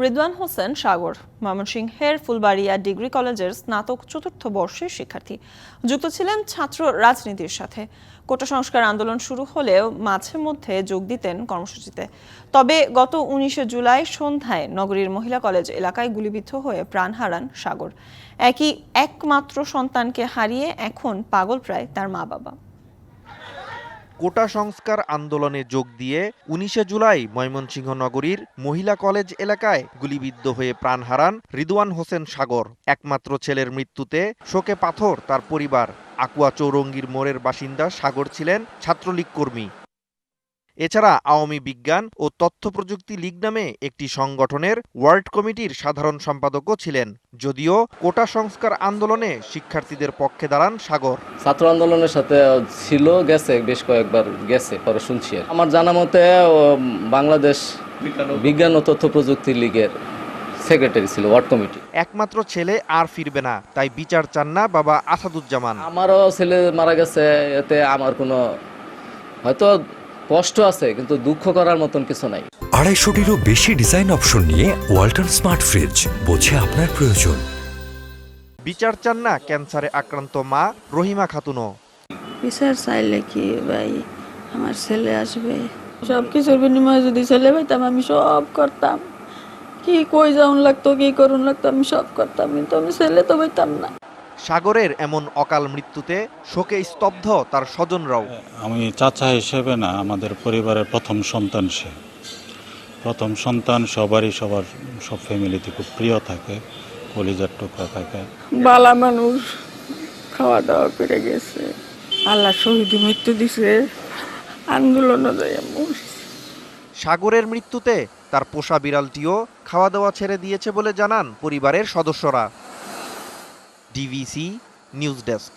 রিদওয়ান হোসেন সাগর ময়মনসিংহের ফুলবাড়িয়া ডিগ্রি কলেজের স্নাতক চতুর্থ বর্ষের শিক্ষার্থী। যুক্ত ছিলেন ছাত্র রাজনীতির সাথে। কোটা সংস্কার আন্দোলন শুরু হলেও মাঝে মধ্যে যোগ দিতেন কর্মসূচিতে। তবে গত উনিশে জুলাই সন্ধ্যায় নগরীর মহিলা কলেজ এলাকায় গুলিবিদ্ধ হয়ে প্রাণ হারান সাগর। একই একমাত্র সন্তানকে হারিয়ে এখন পাগল প্রায় তার মা বাবা কোটা সংস্কার আন্দোলনে যোগ দিয়ে উনিশে জুলাই ময়মনসিংহ নগরীর মহিলা কলেজ এলাকায় গুলিবিদ্ধ হয়ে প্রাণ হারান রিদওয়ান হোসেন সাগর। একমাত্র ছেলের মৃত্যুতে শোকে পাথর তার পরিবার। আকুয়া চৌরঙ্গীর মোড়ের বাসিন্দা সাগর ছিলেন ছাত্রলীগ কর্মী। এছাড়া আওয়ামী বিজ্ঞান ও তথ্য প্রযুক্তি লীগ নামে একটি সংগঠনের ওয়ার্ল্ড কমিটির সাধারণ সম্পাদকও ছিলেন যদিও কোটা সংস্কার আন্দোলনে শিক্ষার্থীদের পক্ষে দাঁড়ান সাগর। ছাত্র আন্দোলনের সাথে ছিল গেছে বেশ কয়েকবার গেছে পরে শুনছি আমার জানা মতে বাংলাদেশ বিজ্ঞান ও তথ্য প্রযুক্তি লীগের সেক্রেটারি ছিল ওয়ার্ড কমিটি। একমাত্র ছেলে আর ফিরবে না তাই বিচার চান না বাবা আসাদুজ্জামান। আমারও ছেলে মারা গেছে এতে আমার কোনো হয়তো কষ্ট আছে কিন্তু দুঃখ করার মতন কিছু নাই। আড়াইশোটিরও বেশি ডিজাইন অপশন নিয়ে ওয়াল্টন স্মার্ট ফ্রিজ বোঝে আপনার প্রয়োজন। বিচার চান না ক্যান্সারে আক্রান্ত মা রহিমা খাতুনও। বিচার চাইলে কি ভাই? আমার ছেলে আসবে। সব কিছুর বিনিময়ে যদি ছেলে পাইতাম আমি সব করতাম। কি কই যাউন লাগতো কি করুন লাগতো আমি সব করতাম কিন্তু আমি ছেলে তো পাইতাম না। সাগরের এমন অকাল মৃত্যুতে শোকে স্তব্ধ তার স্বজনরাও। আমি চাচা হিসেবে না আমাদের পরিবারের প্রথম সন্তান সে। প্রথম সন্তান সবারই সবার সব ফ্যামিলিতে খুব প্রিয় থাকে কলিজার টুকরা থাকে। বালা মানুষ খাওয়া দাওয়া করে গেছে। আল্লাহ শহীদ মৃত্যু দিছে মরছে সাগরের মৃত্যুতে তার পোষা বিড়ালটিও খাওয়া দাওয়া ছেড়ে দিয়েছে বলে জানান পরিবারের সদস্যরা। DVC News Desk.